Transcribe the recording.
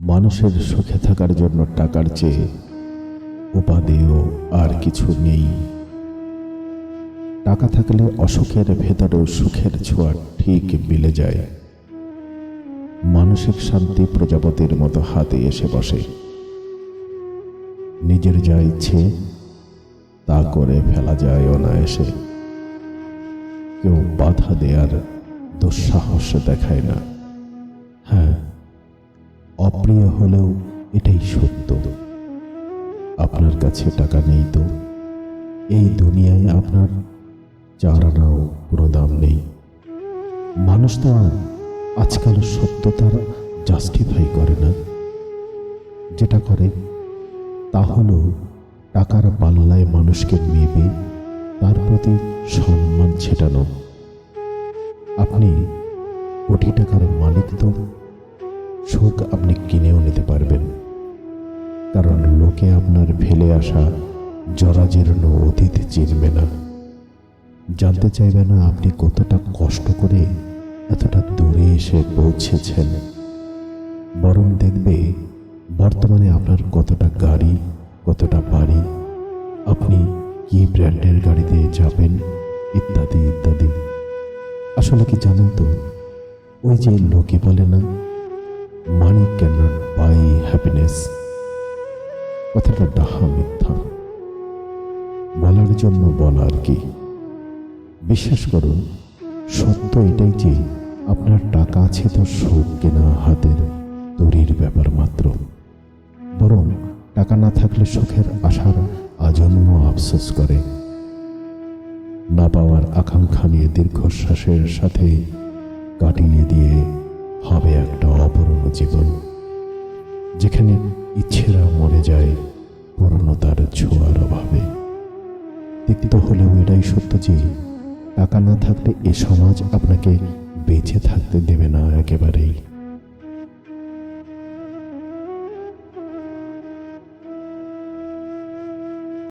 মানুষের সুখে থাকার জন্য টাকার চেয়ে উপাদেয় আর কিছু নেই। টাকা থাকলে অসুখের ভেতরেও সুখের ছোঁয়া ঠিক মিলে যায়। মানসিক শান্তি প্রজাপতির মতো হাতে এসে বসে। নিজের যা ইচ্ছে তা করে ফেলা যায় অনায়াসে। কেউ বাধা দেয়ার দুঃসাহস দেখায় না। অপ্রিয় হলেও এটাই সত্য। আপনার কাছে টাকা নেই তো? এই দুনিয়ায় আপনার চার আনাও কোনো দাম নেই। মানুষ তো আজকাল সত্যতার জাস্টিফাই করে না। যেটা করে তা হলো টাকার পাল্লায় মানুষকে মেপে তার প্রতি সম্মান ছেটানো। আপনি কোটি টাকার মালিক তো? সুখ আপনি কিনেও নিতে পারবেন। কারণ লোকে আপনার ফেলে আসা জরাজীর্ণ অতীত চিনবে না। জানতে চাইবে না আপনি কতটা কষ্ট করে এতটা দূরে এসে পৌঁছেছেন। বরং দেখবে বর্তমানে আপনার কতটা গাড়ি, কতটা বাড়ি, আপনি কি ব্র্যান্ডের গাড়িতে যাবেন, ইত্যাদি ইত্যাদি। আসলে কি জানেন তো, ওই যে লোকে বলে না money can not buy happiness. কথাটা ডাহা মিথ্যা। বলার জন্য বলা আর কি। বিশ্বাস করুন, সত্য এটাই যে আপনার টাকা আছে তো সুখ কেনা হাতের তৈরির ব্যাপার মাত্র। বরং টাকা না থাকলে সুখের আশার আজন্ম আফসোস করে। না পাওয়ার আকাঙ্ক্ষা নিয়ে দীর্ঘশ্বাসের সাথে কাটিয়ে দিয়ে জীবন, যেখানে ইচ্ছেরা মরে যায় পূর্ণতার ছোঁয়ার অভাবে। তিক্ত হলেও এটাই সত্য যে টাকা না থাকলে এ সমাজ আপনাকে বেঁচে থাকতে দেবে না একেবারেই।